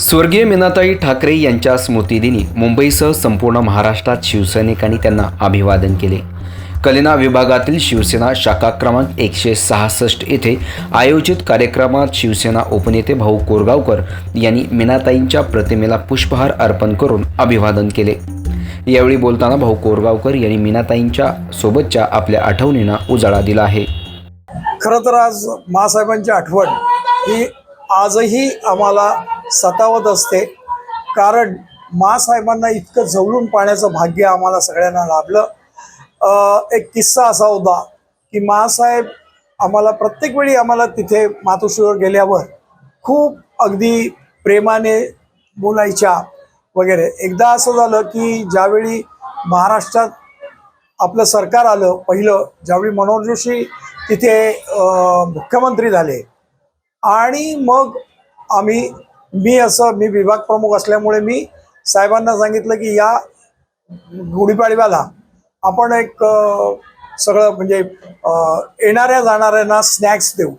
स्वर्गीय मीनाताई ठाकरे यांच्या स्मृतिदिनी मुंबईसह संपूर्ण महाराष्ट्रात शिवसैनिकांनी त्यांना अभिवादन केले. कलिना विभागातील शिवसेना शाखा क्रमांक एकशे सहासष्ट येथे आयोजित कार्यक्रमात शिवसेना उपनेते भाऊ कोरगावकर यांनी मीनाताईंच्या प्रतिमेला पुष्पहार अर्पण करून अभिवादन केले. यावेळी बोलताना भाऊ कोरगावकर यांनी मीनाताईंच्या सोबतच्या आपल्या आठवणींना उजाळा दिला आहे. खरं तर आज मासाहेबांची आठवण ही आजही आम्हाला सतावत असते. कारण मासाहेबांना इतकं जवळून पाहण्याचं भाग्य आम्हाला सगळ्यांना लाभलं. एक किस्सा असा होता की मासाहेब आम्हाला प्रत्येक वेळी आम्हाला तिथे मातोश्रीवर गेल्यावर खूप अगदी प्रेमाने बोलायच्या वगैरे. एकदा असं झालं की ज्यावेळी महाराष्ट्रात आपलं सरकार आलं पहिलं ज्यावेळी मनोहर जोशी तिथे मुख्यमंत्री झाले. आणि मग आम्ही मी असं मी विभाग प्रमुख असल्यामुळे मी साहेबांना सांगितलं की या गुढीपाडव्याला आपण एक सगळं म्हणजे येणाऱ्या जाणाऱ्यांना स्नॅक्स देऊ.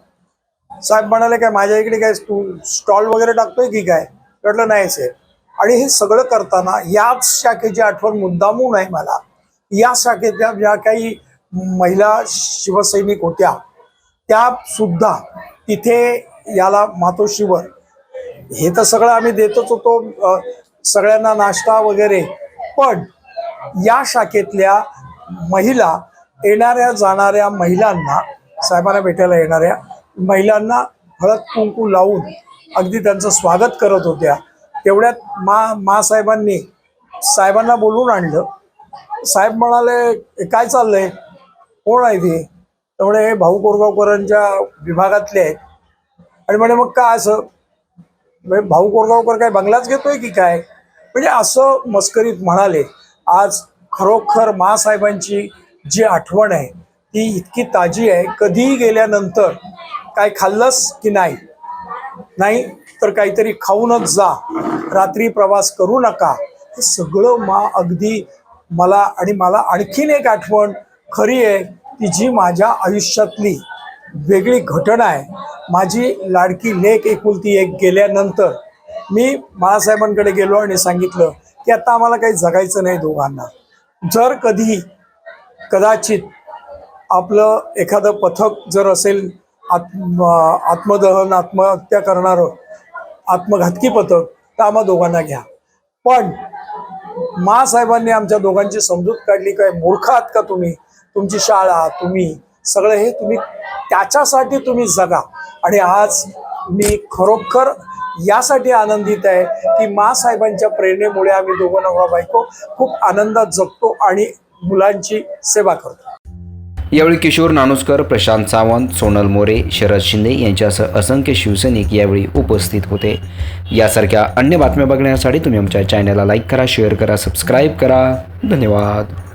साहेब म्हणाले काय माझ्या इकडे काय तू स्टॉल वगैरे टाकतोय की काय? म्हटलं नाही साहेब. आणि हे सगळं करताना याच शाखेची आठवण मुद्दामून आहे मला. या शाखेच्या ज्या काही महिला शिवसैनिक होत्या त्या सुद्धा तिथे याला मातोश्रीवर हे तर सगळं आम्ही देतच होतो सगळ्यांना नाश्ता वगैरे. पण या शाखेतल्या महिला येणाऱ्या जाणाऱ्या महिलांना साहेबांना भेटायला येणाऱ्या महिलांना हळद कुंकू लावून अगदी त्यांचं स्वागत करत होत्या. तेवढ्यात मा मासाहेबांनी साहेबांना बोलून आणलं. साहेब म्हणाले "हे काय चाललंय? कोण आहे ते? त्यामुळे हे भाऊ कोरगावकरांच्या विभागातले आहेत. आणि म्हणे मग काय असं? म्हणजे भाऊ कोरगावकर काय बंगलाच घेतोय की काय? म्हणजे असं मस्करीत म्हणाले आज खरोखर मासाहेबांची जी आठवण आहे ती इतकी ताजी आहे कधीही गेल्यानंतर काय खाल्लंस की नाही? नाही तर काहीतरी खाऊनच जा रात्री प्रवास करू नका. हे सगळं मा अगदी मला आणि मला आणखीन एक आठवण खरी आहे ती जी माझ्या आयुष्यातली. वेगळी घटना आहे. माझी लाडकी लेख एकुलती एक गेल्यानंतर मी बाळासाहेबांकडे गेलो आणि सांगितलं की आता आम्हाला काही जगायचं नाही दोघांना. जर कधी कदाचित आपलं एखादं पथक जर असेल आत्म आत्मदहन आत्महत्या करणारं आत्मघातकी पथक तर आम्हा दोघांना घ्या. पण मासाहेबांनी आमच्या दोघांची समजूत काढली काय? मूर्ख आहात का तुम्ही? तुमची शाळा तुम्ही सगळं हे तुम्ही त्याच्यासाठी तुम्ही जगा. आणि आज मी खरोखर यासाठी आनंदित आहे की मा साहेबांच्या प्रेरणेमुळे आम्ही दोघं नवरा बायको खूप आनंदात जगतो आणि मुलांची सेवा करतो. यावेळी किशोर नानुसकर प्रशांत सावंत सोनल मोरे शरद शिंदे यांच्यासह असंख्य शिवसैनिक यावेळी उपस्थित होते. यासारख्या अन्य बातम्या बघण्यासाठी तुम्ही आमच्या चॅनलला लाईक करा शेअर करा सबस्क्राईब करा. धन्यवाद.